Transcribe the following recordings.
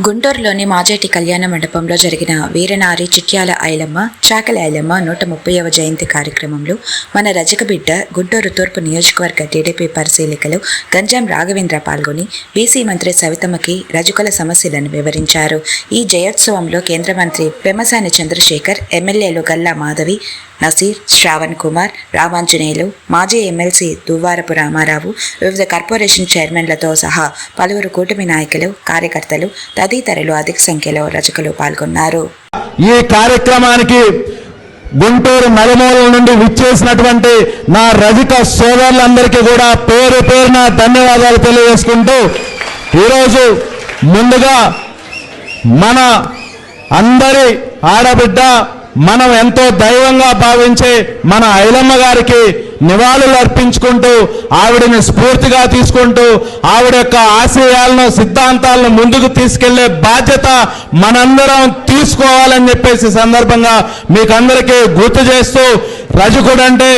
గుంటూరులోని మాజేటి కళ్యాణ మండపంలో జరిగిన వీరనారి చిట్యాల ఐలమ్మ చాకల ఐలమ్మ నూట ముప్పైవ జయంతి కార్యక్రమంలో మన రజక బిడ్డ గుంటూరు తూర్పు నియోజకవర్గ టీడీపీ పరిశీలికలు గంజాం రాఘవేంద్ర పాల్గొని బీసీ మంత్రి సవితమ్మకి రజకుల సమస్యలను వివరించారు. ఈ జయోత్సవంలో కేంద్ర మంత్రి పెమసాని చంద్రశేఖర్ ఎమ్మెల్యేలు గల్లా మాధవి నసీర్ శ్రావణ్ కుమార్ రామాంజనేయులు మాజీ ఎమ్మెల్సీ దువ్వారపు రామారావు వివిధ కార్పొరేషన్ చైర్మన్లతో సహా పలువురు కూటమి నాయకులు కార్యకర్తలు తదితరులు అధిక సంఖ్యలో రచకులు పాల్గొన్నారు. ఈ కార్యక్రమానికి గుంటూరు నలుమూలల నుండి విచ్చేసినటువంటి నా రజిత సోదరులందరికీ కూడా పేరు పేరున ధన్యవాదాలు తెలియజేసుకుంటూ ఈరోజు ముందుగా మన అందరి ఆడబిడ్డ మనం ఎంతో దైవంగా భావించే మన ఐలమ్మ గారికి నివాళులు అర్పించుకుంటూ ఆవిడని స్ఫూర్తిగా తీసుకుంటూ ఆవిడ యొక్క ఆశయాలను సిద్ధాంతాలను ముందుకు తీసుకెళ్ళే బాధ్యత మనందరం తీసుకోవాలని చెప్పేసి సందర్భంగా మీకందరికీ గుర్తు చేస్తూ రజకుడు అంటే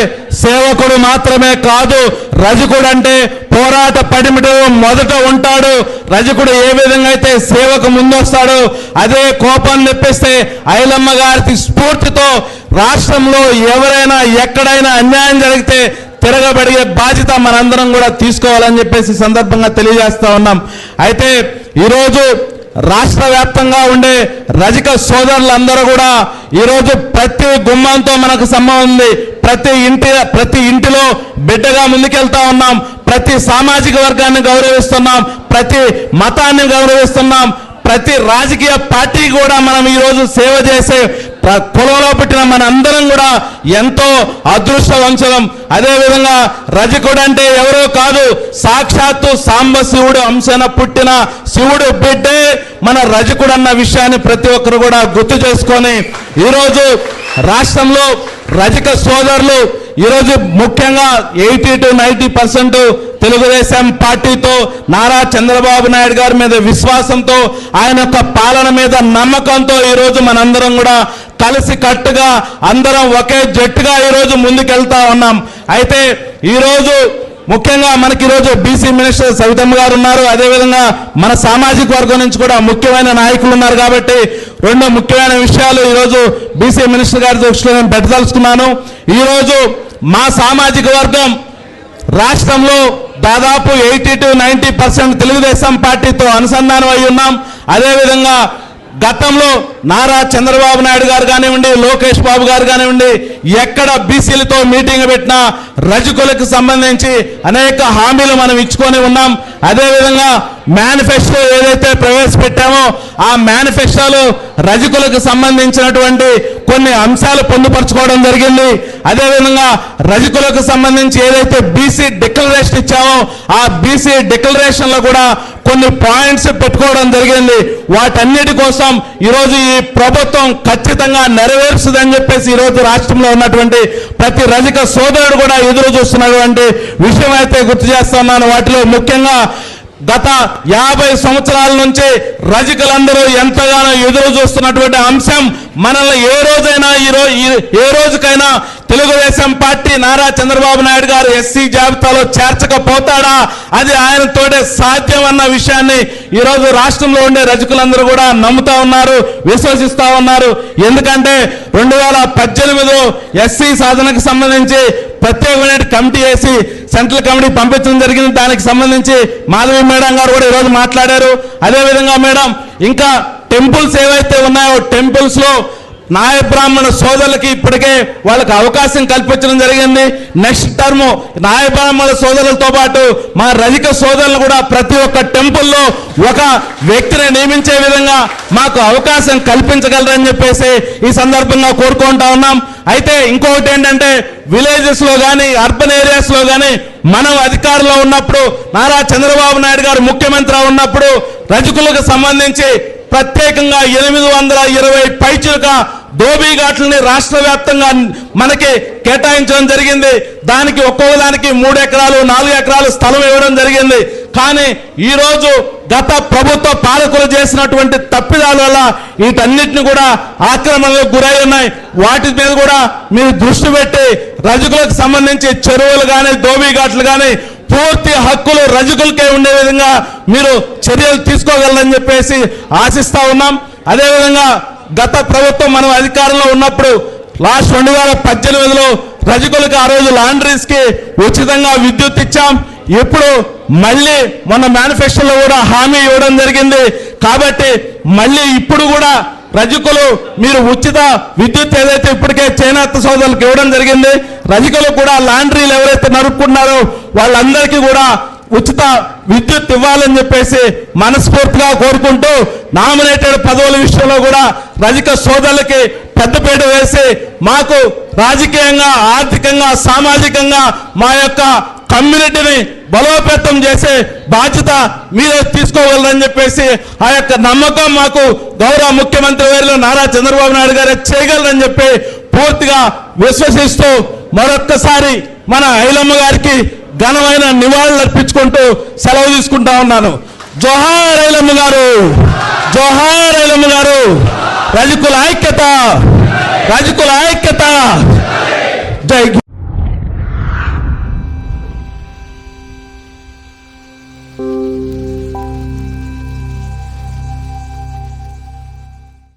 సేవకుడు మాత్రమే కాదు రజకుడు అంటే పోరాట పడిమిడు మొదట ఉంటాడు. రజకుడు ఏ విధంగా అయితే సేవకు ముందొస్తాడో అదే కోపం నెప్పిస్తే ఐలమ్మ గారికి స్ఫూర్తితో రాష్ట్రంలో ఎవరైనా ఎక్కడైనా అన్యాయం జరిగితే తిరగబడిగే బాధ్యత మనందరం కూడా తీసుకోవాలని చెప్పేసి సందర్భంగా తెలియజేస్తా ఉన్నాం. అయితే ఈరోజు రాష్ట్ర వ్యాప్తంగా ఉండే రజక సోదరులందరూ కూడా ఈరోజు ప్రతి గుమ్మంతో మనకు సంబంధం ఉంది. ప్రతి ఇంటి ప్రతి ఇంటిలో బిడ్డగా ముందుకెళ్తా ఉన్నాం. ప్రతి సామాజిక వర్గాన్ని గౌరవిస్తున్నాం. ప్రతి మతాన్ని గౌరవిస్తున్నాం. ప్రతి రాజకీయ పార్టీ కూడా మనం ఈరోజు సేవ చేసే ప్ర- కులంలో పుట్టిన మన అందరం కూడా ఎంతో అదృష్టవంశం అదేవిధంగా రజకుడు అంటే ఎవరో కాదు సాక్షాత్తు సాంబ శివుడు అంశన పుట్టిన శివుడు బిడ్డే మన రజకుడు అన్న విషయాన్ని ప్రతి ఒక్కరు కూడా గుర్తు చేసుకొని ఈరోజు రాష్ట్రంలో రజక సోదరులు ఈరోజు ముఖ్యంగా eighty to ninety percent Telugu Desam పార్టీతో నారా చంద్రబాబు నాయుడు గారి మీద విశ్వాసంతో ఆయన యొక్క పాలన మీద నమ్మకంతో ఈరోజు మనందరం కూడా కలిసి కట్టుగా అందరం ఒకే జట్టుగా ఈరోజు ముందుకెళ్తా ఉన్నాం. అయితే ఈరోజు ముఖ్యంగా మనకి ఈరోజు బీసీ మినిస్టర్ సవితమ్మ గారు ఉన్నారు. అదేవిధంగా మన సామాజిక వర్గం నుంచి కూడా ముఖ్యమైన నాయకులు ఉన్నారు కాబట్టి రెండు ముఖ్యమైన విషయాలు ఈరోజు బీసీ మినిస్టర్ గారి దృష్టిలో నేను పెట్టదలుచుకున్నాను. ఈరోజు మా సామాజిక వర్గం రాష్ట్రంలో దాదాపు eighty to ninety percent Telugu Desam పార్టీతో అనుసంధానం అయి ఉన్నాం అదేవిధంగా గతంలో నారా చంద్రబాబు నాయుడు గారు కానివ్వండి లోకేష్ బాబు గారు కానివ్వండి ఎక్కడ బీసీలతో మీటింగ్ పెట్టినా రజకులకు సంబంధించి అనేక హామీలు మనం ఇచ్చుకొని ఉన్నాం. అదేవిధంగా మేనిఫెస్టో ఏదైతే ప్రవేశపెట్టామో ఆ మేనిఫెస్టోలో రజకులకు సంబంధించినటువంటి కొన్ని అంశాలు పొందుపరచుకోవడం జరిగింది. అదేవిధంగా రజకులకు సంబంధించి ఏదైతే బీసీ డిక్లరేషన్ ఇచ్చామో ఆ బీసీ డిక్లరేషన్లో కూడా కొన్ని పాయింట్స్ పెట్టుకోవడం జరిగింది. వాటన్నిటి కోసం ఈరోజు ఈ ప్రభుత్వం ఖచ్చితంగా నెరవేరుస్తుందని చెప్పేసి ఈరోజు రాష్ట్రంలో ఉన్నటువంటి ప్రతి రజక సోదరుడు కూడా ఎదురు చూస్తున్నటువంటి విషయం అయితే గుర్తు చేస్తున్నాను. వాటిలో ముఖ్యంగా గత యాభై సంవత్సరాల నుంచి రజకులందరూ ఎంతగానో ఎదురు చూస్తున్నటువంటి అంశం మనల్ని ఏ రోజైనా ఈ రోజు ఏ రోజుకైనా తెలుగుదేశం పార్టీ నారా చంద్రబాబు నాయుడు గారు ఎస్సీ జాబితాలో చేర్చకపోతాడా? అది ఆయనతోటే సాధ్యం అన్న విషయాన్ని ఈరోజు రాష్ట్రంలో ఉండే రజకులందరూ కూడా నమ్ముతా ఉన్నారు విశ్వసిస్తా ఉన్నారు. ఎందుకంటే రెండు వేల పద్దెనిమిదిలో ఎస్సీ సాధనకు సంబంధించి ప్రత్యేకమైన కమిటీ వేసి సెంట్రల్ కమిటీ పంపించడం జరిగింది. దానికి సంబంధించి మాధవి మేడం గారు కూడా ఈరోజు మాట్లాడారు. అదేవిధంగా మేడం ఇంకా టెంపుల్స్ ఏవైతే ఉన్నాయో టెంపుల్స్లో నాయ బ్రాహ్మణ సోదరులకి ఇప్పటికే వాళ్ళకి అవకాశం కల్పించడం జరిగింది. నెక్స్ట్ టర్మ్ నాయ బ్రాహ్మణ సోదరులతో పాటు మా రజిక సోదరులు కూడా ప్రతి ఒక్క టెంపుల్లో ఒక వ్యక్తిని నియమించే విధంగా మాకు అవకాశం కల్పించగలరని చెప్పేసి ఈ సందర్భంగా కోరుకుంటా ఉన్నాం. అయితే ఇంకొకటి ఏంటంటే విలేజెస్లో కానీ అర్బన్ ఏరియాస్లో కానీ మనం అధికారంలో ఉన్నప్పుడు నారా చంద్రబాబు నాయుడు గారు ముఖ్యమంత్రి ఉన్నప్పుడు రజకులకు సంబంధించి ప్రత్యేకంగా ఎనిమిది వందల ఇరవై పైచులుగా ఘాట్లని రాష్ట్ర వ్యాప్తంగా మనకి కేటాయించడం జరిగింది. దానికి ఒక్కొక్క దానికి మూడు ఎకరాలు నాలుగు ఎకరాలు స్థలం ఇవ్వడం జరిగింది. కానీ ఈరోజు గత ప్రభుత్వ పాలకులు చేసినటువంటి తప్పిదాల వల్ల వీటన్నిటిని కూడా ఆక్రమణలకు గురై ఉన్నాయి వాటి మీద కూడా మీరు దృష్టి పెట్టి రజకులకు సంబంధించి చెరువులు కానీ దోబీఘాట్లు కానీ పూర్తి హక్కులు రజకులకే ఉండే విధంగా మీరు చర్యలు తీసుకోగలరని చెప్పేసి ఆశిస్తా ఉన్నాం. అదేవిధంగా గత ప్రభుత్వం మనం అధికారంలో ఉన్నప్పుడు లాస్ట్ రెండు వేల పద్దెనిమిదిలో రజకులకు ఆ రోజు లాండ్రీస్కి ఉచితంగా విద్యుత్ ఇచ్చాం. ఇప్పుడు మళ్ళీ మన మేనిఫెస్టోలో కూడా హామీ ఇవ్వడం జరిగింది. కాబట్టి మళ్ళీ ఇప్పుడు కూడా రజకులు మీరు ఉచిత విద్యుత్ ఏదైతే ఇప్పటికే చేనేత సోదరులకు ఇవ్వడం జరిగింది రజకులు కూడా లాండ్రీలు ఎవరైతే నరుపుకున్నారో వాళ్ళందరికీ కూడా ఉచిత విద్యుత్ ఇవ్వాలని చెప్పేసి మనస్ఫూర్తిగా కోరుకుంటూ నామినేటెడ్ పదవుల విషయంలో కూడా రజక సోదరులకి పెద్దపీట వేసి మాకు రాజకీయంగా ఆర్థికంగా సామాజికంగా మా యొక్క కమ్యూనిటీని బలోపేతం చేసే బాధ్యత మీరే తీసుకోగలరని చెప్పేసి ఆ యొక్క నమ్మకం మాకు గౌరవ ముఖ్యమంత్రి వేరులో నారా చంద్రబాబు నాయుడు గారే చేయగలరని చెప్పి పూర్తిగా విశ్వసిస్తూ మరొక్కసారి మన ఐలమ్మ గారికి ఘనమైన నివాళులు అర్పించుకుంటూ సెలవు తీసుకుంటా ఉన్నాను. జోహార్ ఐలమ్మ గారు జోహార్ ఐలమ్మ గారు రజకుల ఐక్యత రజకుల ఐక్యత.